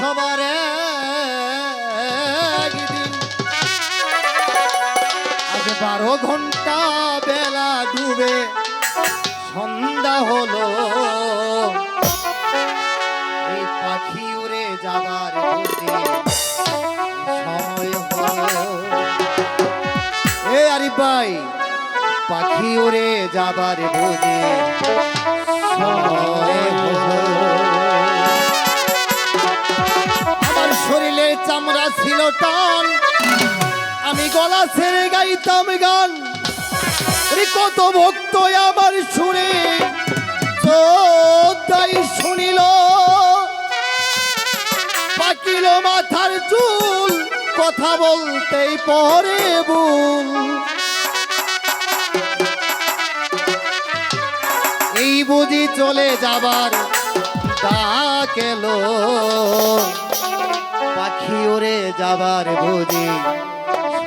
সবার একদিন। আজ বারো ঘণ্টা বেলা ডুবে সন্ধ্যা হলো। এই পাখি উড়ে যাবার সময় হলো। এ আরিফ ভাই, পাখি উড়ে যাবার বুঝি সময় হলো। চামড়া ছিল টান। আমি গলা ছেড়ে গাইতাম গান। কত ভক্ত আমার শুনে চোদ্দাই শুনিল। পাকিল মাথার চুল, কথা বলতেই পরে বুল এই বুঝি চলে যাবার ডাক এলো পাখি ওরে যাবার বুঝি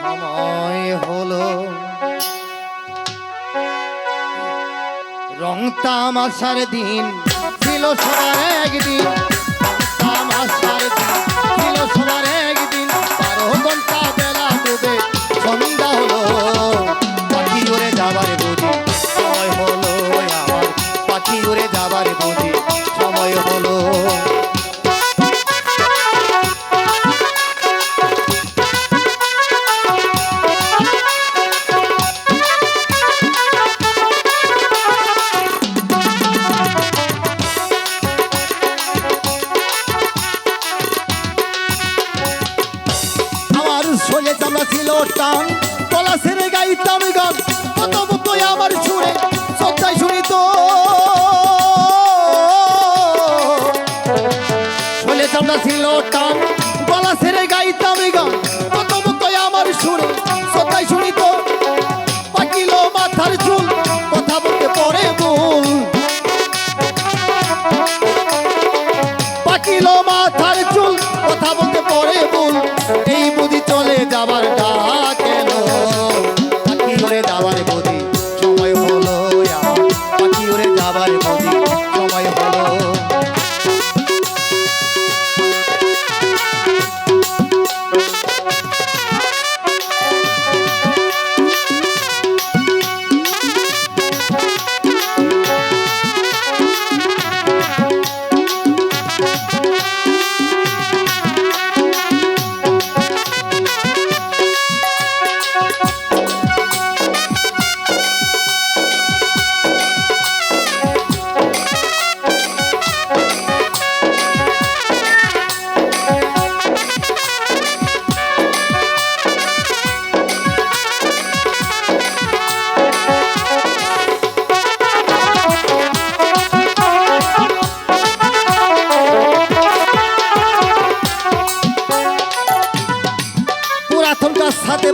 সময় হলো। রং তামাশার দিন ছিল সবার একদিন। শোলে চামড়া ছিল টান। তলা সেরে গাইতাম গান। কত মতো আমার সুরে শুনি তো। শোলে চামড়া ছিল টান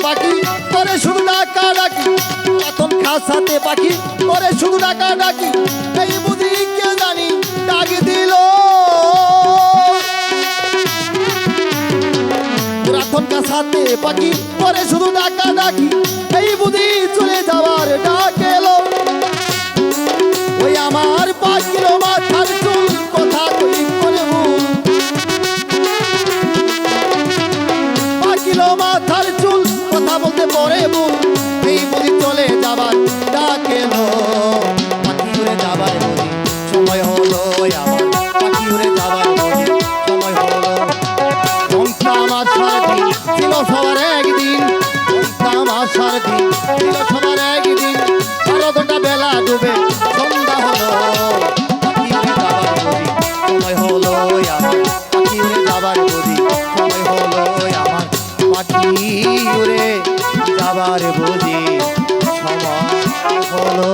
বাকি পরে শুধু ডাকা ডাকি। এখন সাথে বাকি পরে শুধু ডাকা ডাকি। এই কে জানি ডাকি দিল। সাথে বাকি পরে শুধু ডাকা ডাকি। এই বুঝি চলে যাওয়ার ডাক আমার সারাদিন ছিল সবার একদিন। আমার সারাদিন ছিল সবার একদিন। বারো ঘণ্টা বেলা ডুবে সন্ধ্যা হলো। যাবার বুঝি সময় হলো